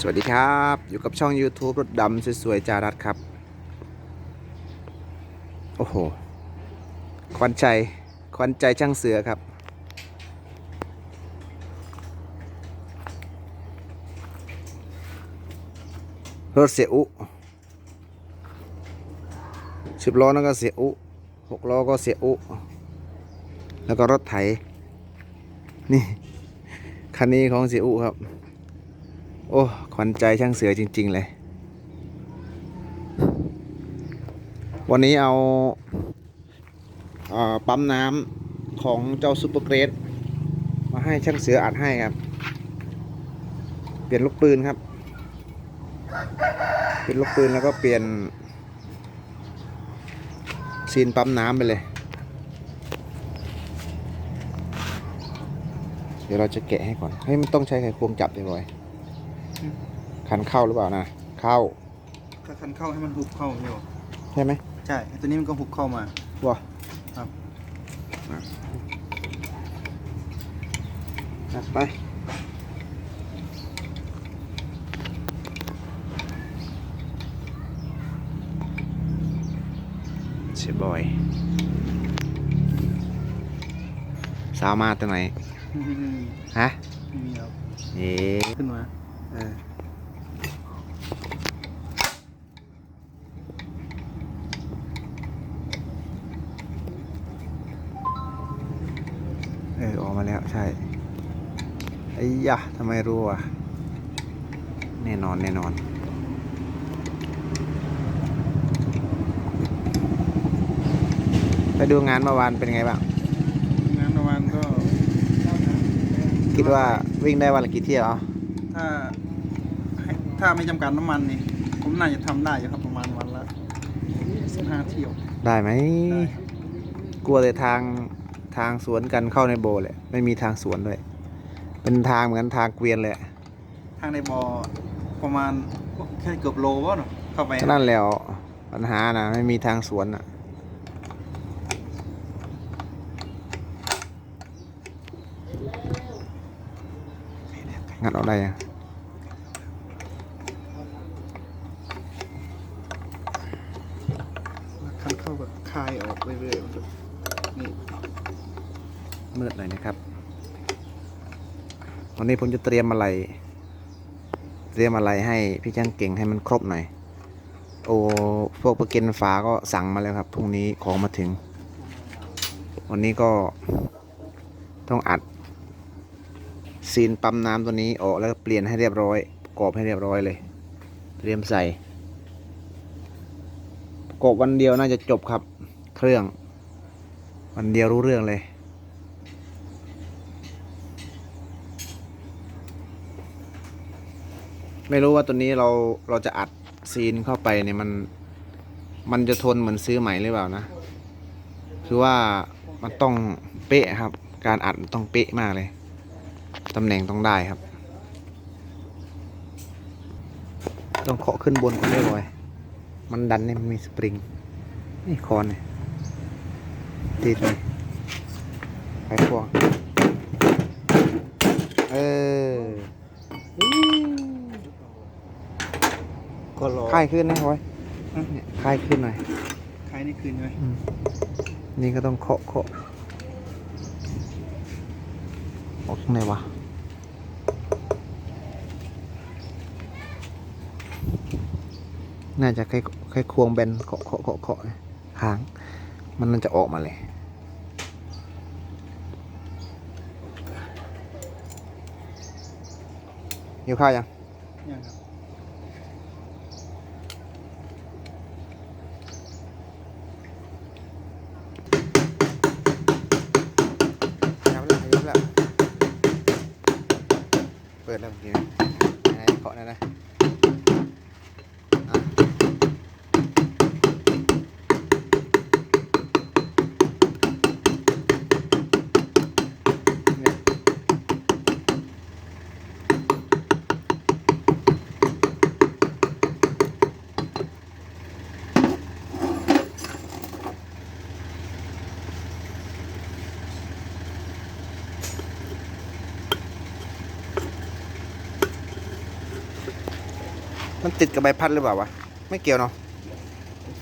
สวัสดีครับ อยู่กับช่อง YouTube รถดำสวยๆจารัสครับ โอ้โห ควันใจ ควันใจช่างเสือครับ รถเสียอุสิบล้อนั่นก็เสียอุหกล้อก็เสียอุ แล้วก็รถไถ นี่ คันนี้ของเสียอุครับ โอ้ขวัญใจช่างเสือจริง ๆ เลย วันนี้เอาเอ่อปั๊มน้ำของเจ้าซูเปอร์เกรดมาให้ช่างเสืออัดให้ครับ เปลี่ยนลูกปืนครับ เปลี่ยนลูกปืนแล้วก็เปลี่ยนซีนปั๊มน้ำไปเลย เดี๋ยวเราจะแกะให้ก่อนเฮ้มันต้องใช้ไขควงจับเลยบอย คันเข้าหรือเปล่านะ เข้าถ้าคันเข้าให้มันหุบเข้าใช่ป่ะใช่ไหมใช่ไอ้ตัวนี้มันก็หุบเข้ามาว้าครับจัดไปเสียบอย สาวมาตัวไหนไม่มีฮะ ไม่มีครับ เอ๊ขึ้นมา เออเออออกมาแล้วใช่ไอ้ยะทำไมรู้อะ แน่นอนแน่นอนไปดูงานเมื่อวานเป็นไงบ้าง งานประมาณก็ คิดว่าวิ่งได้วันละกี่เที่ยวเอาถ้าให้ถ้าไม่จำกัดน้ำมันนี่ ผมน่าจะทำได้อยู่ครับประมาณวันละสิบห้าเที่ยว ได้ไหมได้ครับกลัวแต่ทาง ทางสวนกันเข้าในโบเลยไม่มีทางสวนด้วย เป็นทางเหมือนทางเกวียนเลยทางในบ่อประมาณแค่เกือบโลวะเนาะเข้าไปฉะนั้นแล้วปัญหานะไม่มีทางสวนอะงัดเอาได้ยัง คันเข้าแบบคายออกเรื่อยๆนี่ มืดหน่อยนะครับ วันนี้ผมจะเตรียมอะไร เตรียมอะไรให้พี่ช่างเก่งให้มันครบหน่อย โอ้พวกประเกันฝาก็สั่งมาแล้วครับพรุ่งนี้ของมาถึง วันนี้ก็ต้องอัด ซีนปั๊มน้ำตัวนี้ออกแล้วเปลี่ยนให้เรียบร้อยประกอบให้เรียบร้อยเลย เตรียมใส่ประกอบวันเดียวน่าจะจบครับ เครื่อง วันเดียวรู้เรื่องเลย ไม่รู้ว่าตัวนี้เราเราจะอัดซีนเข้าไปเนี่ยมัน มันจะทนเหมือนซื้อใหม่หรือเปล่านะ คือว่ามันต้องเป๊ะครับ การอัดมันต้องเป๊ะมากเลยตำแหน่งต้องได้ครับ ต้องเคาะขึ้นบนก่อนได้เลยมันดันเนี่ยมันมีสปริง นี่คอนเนี่ยติดเลยไปพวงเออ ก็รอค่ายขึ้นนะบอยฮะเนี่ยค่ายขึ้นหน่อยคายนี่คืนใช่ไหมอืมนี่ก็ต้องเคาะเคาะออกตรงไหนวะน่าจะคล้ายคล้ายควงแบนเคาะเคาะเคาะเคาะค้าง มันน่าจะออกมาเลยหิวข้าวยังยังครับยับแล้วยับแล้ว เปิ ดแล้วเมื่อกี้นะไหนเคาะนะนะ มันติดกับใบพัดหรือเปล่าวะ ไม่เกี่ยวเนาะ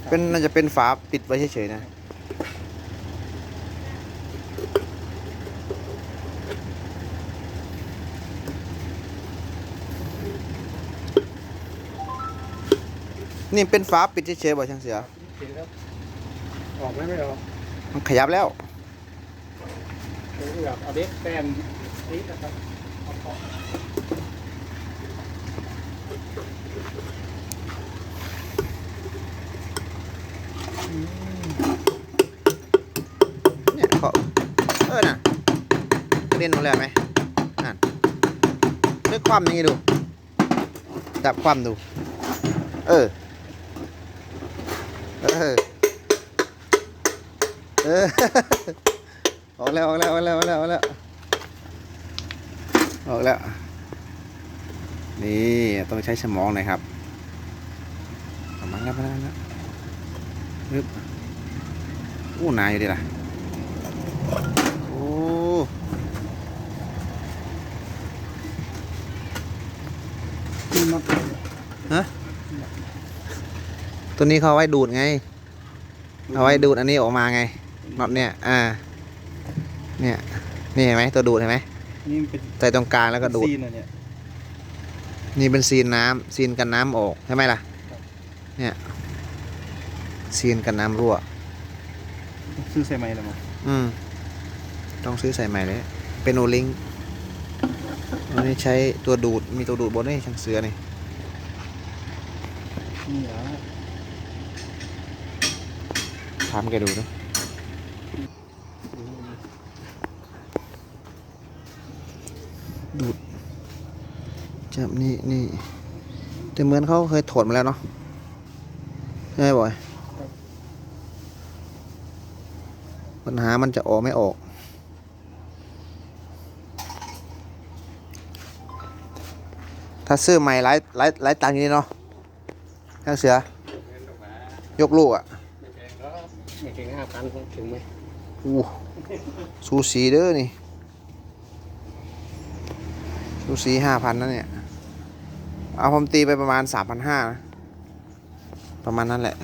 เป็นน่าจะเป็นฝาปิดไว้เฉยๆนะ นี่เป็นฝาปิดเฉยๆบ่ช่างเสือเห็นครับออกไหมไม่ออกมันขยับแล้ว เดี๋ยวแบบเอาเด็กแต้มนี้นะครับเอาเค เนี่ยเขาเออน่ะกระเด็นหมดเลยไหมนั่นเลือกความย่างนี้ดูจับความดู เออ เออ เออ ออกแล้วออกแล้วออกแล้วออกแล้วออกแล้วออกแล้ว นี่ ต้องใช้สมองหน่อยครับมาแล้วมาแล้ว มาแล้วปึ๊บอู้นายอยู่ดิล่ะ โอ้นี่มาตัวนี้เขาเอาไว้ดูดไง เอาไว้ดูดอันนี้ออกมาไงน็อตเนี่ย อ่า เนี่ย นี่เห็นไหมตัวดูดเห็นไหมนี่เป็นใส่ตรงกลางแล้วก็ดูดซีนอะเนี่ยนี่เป็นซีนน้ำซีนกันน้ำออกใช่ไหมล่ะ เนี่ย ซีนกันน้ำรั่ว ซื้อใส่ไหมล่ะมั้งอืม ต้องซื้อใส่ใหม่เลย เป็นโอลิงอันนี้ใช้ตัวดูด มีตัวดูดบนนี่ช่างเสือนี่นี่เหรอถามแกดูนะดูด จับนี่นี่แต่เหมือนเขาเคยถอดมาแล้วเนาะใช่ไหมบอย ปัญหามันจะออกไม่ออก ถ้าซื้อใหม่หลายหลายหลายตังค์อยู่นี่เนาะช่างเสือยกลูกอะไม่แพงก็ไม่เก่งห้าพันถึงไหมอู้สูสีเด้อนี่สูสีห้าพันนั่นเนี่ย เอาผมตีไปประมาณสามพันห้านะ ประมาณนั้นแหละ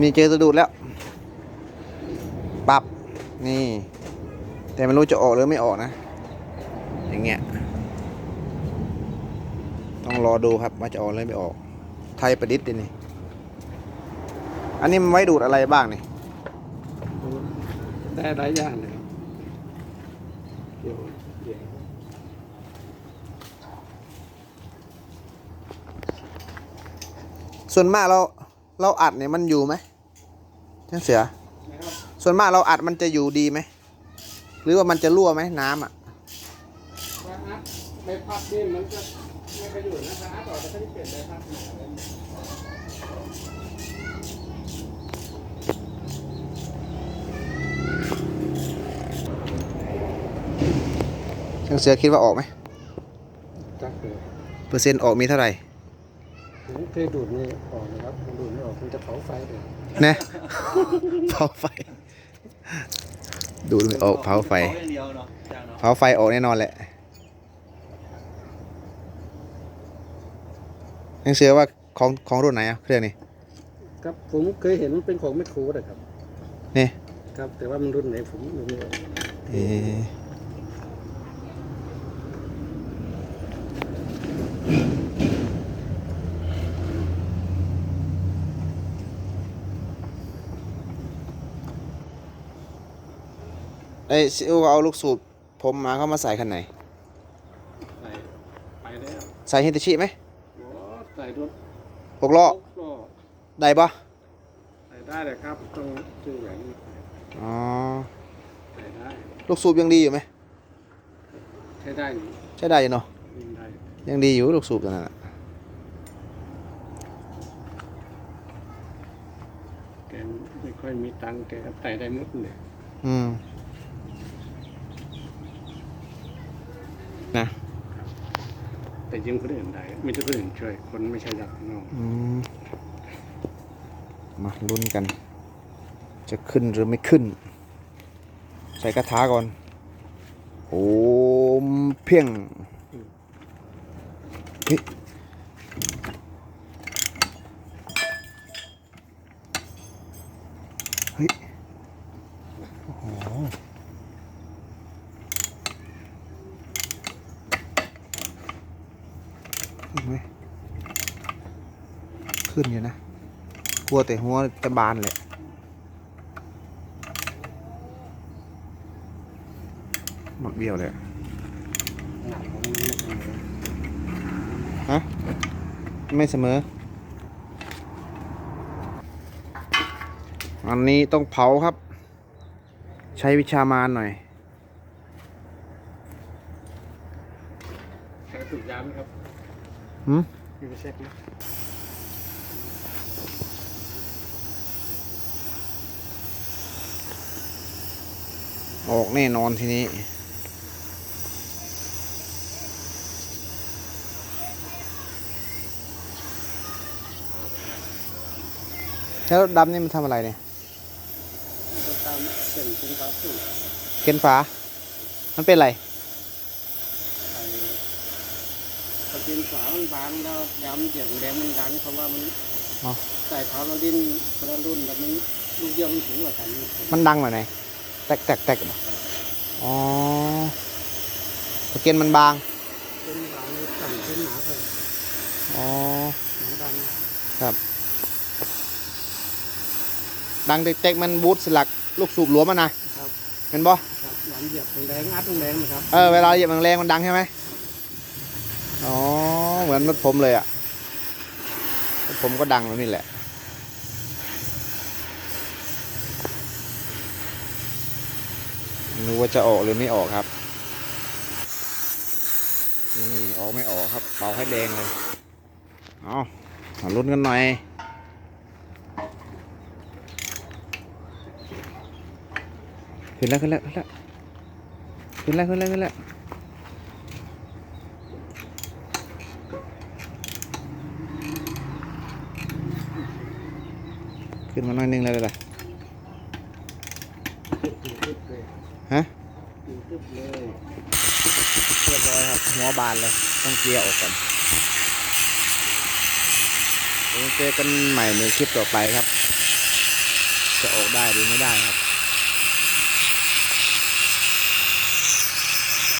นี่เจอตัวดูดแล้ว ปรับ นี่ แต่ไม่รู้จะออกหรือไม่ออกนะ อย่างเงี้ย ต้องรอดูครับว่าจะออกหรือไม่ออก ไทยประดิษฐ์ดินี่ อันนี้มันไว้ดูดอะไรบ้างนี่ ได้หลายอย่างเลยครับเดี๋ยวเดี๋ยวส่วนมากเรา เราอัดเนี่ยมันอยู่ไหมช่างเสือนะครับส่วนมากเราอัดมันจะอยู่ดีไหม หรือว่ามันจะรั่วไหมน้ำอะว่าอัพใบพัดนี่มันจะไม่ประโยชน์นะครับอัพต่อแต่ถ้าที่เปลี่ยนใบพัดเนี่ยช่างเสือคิดว่าออกไหมจักเลยเปอร์เซ็นต์ออกมีเท่าไหร่ผมเคยดูดนี่ออกนะครับ จะเผาไฟเลยนะเผาไฟ ดูดไม่ออกเผาไฟ อย่างเดียวเนาะจ้าเนาะเผาไฟออกแน่นอนแหละช่างเสือว่าของของรุ่นไหนอะเครื่องนี้ ครับผมเคยเห็นมันเป็นของแมคโครนะครับนี่ ครับ แต่ว่ามันรุ่นไหนผมดูไม่ออก เอ๊ ไอ้ซิวเอาลูกสูบผมมาเข้ามาใส่คันไหน ใส่ไปแล้วใส่ฮิตาชิไหมโอ้ใส่รถหกล้อก็ได้ปะใส่ได้เลยครับต้องซื้อแหวนอ๋อ ใส่ได้ลูกสูบยังดีอยู่ไหม ใช้ได้อยู่ใช้ได้อยู่เนาะ ยิงได้ยังดีอยู่ลูกสูบตัวนั้นน่ะแกไม่ค่อยมีตังค์แกก็ใส่ได้หมดเลย อืม นะ แต่ยืมคนอื่นได้ไม่ใช่คนอื่นช่วย คนไม่ใช่ญาติน้องอืมมาลุ้นกัน จะขึ้นหรือไม่ขึ้น ใส่กระทะก่อนโอมเพียงเฮ้ยเฮ้ย โอ้โหขึ้นไหม ขึ้นอยู่นะ กลัวแต่หัวจะบานเลยหมดเบี้ยวเลยฮะ ไม่เสมอ อันนี้ต้องเผาครับ ใช้วิชามารหน่อยใช้สูบยาไหมครับหืมอยู่เช็คไหม ออกแน่นอนทีนี้ แล้วดำนี่มันทำอะไรเนี่ยตามเส้นเป็นฟ้าสูบเกนฟ้า มันเป็นอะไรไอ้พอกินฝามันบางแล้วยำเสียงแดงมันดังเพราะว่ามันอ๋อ ใส่เท้าเราดิ้นคนละรุ่นแบบนี้ลูกเดียวมันสูงกว่ากัน มันดังแบบไหน แตกแตกแตกเหรออ๋อตะเกียนมันบางเป็นฝามันสั่นขึ้นหนาเลยอ๋อหนาดังดังเต็กๆมันบูทสลักลูกสูบหลวมมันนะครับเป็นบ่ครับหลังเหยียบแรงอัดแรงนะครับเออเวลาเหยียบแรงๆมันดังใช่ไหมอ๋อเหมือนรถผมเลยอะรถผมก็ดังแบบนี้แหละ หนูว่าจะออกหรือไม่ออกครับ นี่ออกไม่ออกครับ เป่าให้แดงเลย เอามาลุ้นกันหน่อย ขึ้นแล้วขึ้นแล้วขึ้นแล้วขึ้นแล้วขึ้นแล้วขึ้นแล้วขึ้นมาหน่อยนึงเลยเลยตึ๊บเลย ฮะตึ๊บเลยเรียบร้อยครับหัวบานเลยต้องเกียร์ออกก่อนเดี๋ยวเจอกันใหม่ในคลิปต่อไปครับ จะออกได้หรือไม่ได้ครับ